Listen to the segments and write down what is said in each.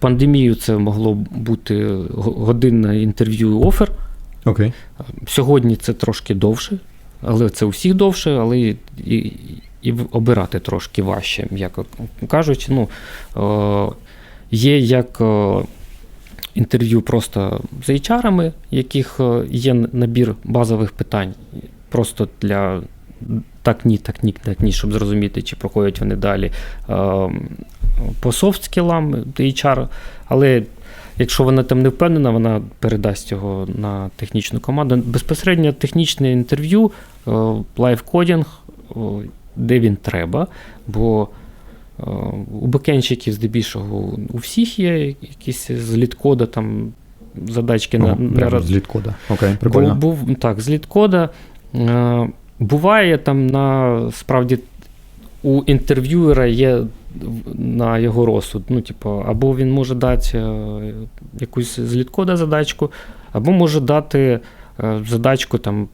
пандемію це могло бути годинне інтерв'ю офер. Окей. Сьогодні це трошки довше, але це у всіх довше, але і, і, і обирати трошки важче, м'яко кажучи. Ну, е, є як інтерв'ю просто з HR-ами, яких є набір базових питань, просто для так ні, так ні, так ні, щоб зрозуміти, чи проходять вони далі. Е, По софт-скілам HR, але Якщо вона там не впевнена, вона передасть його на технічну команду. Безпосередньо технічне інтерв'ю, е, де він треба, бо е, у бекенщиків здебільшого у всіх є якісь з літкода там задачки на, Ого, на прямо з літкода. Окей, прикольно. Був, був так, з літкода. Е, буває там на справді у інтерв'юера є на його розсуд. Ну, типу, або він може дати е, якусь з літкода задачку, або може дати е, задачку там.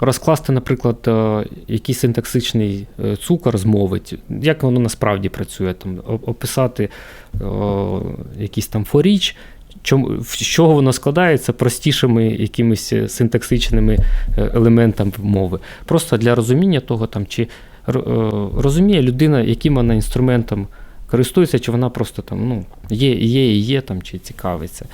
Розкласти, наприклад, е, якийсь синтаксичний цукор з мови, як воно насправді працює, там, описати е, якийсь там форіч, чому, з чого воно складається простішими якимись синтаксичними елементами мови. Просто для розуміння того, там, чи розуміє людина, яким вона інструментом користується, чи вона просто там ну, є, є і є, там, чи цікавиться.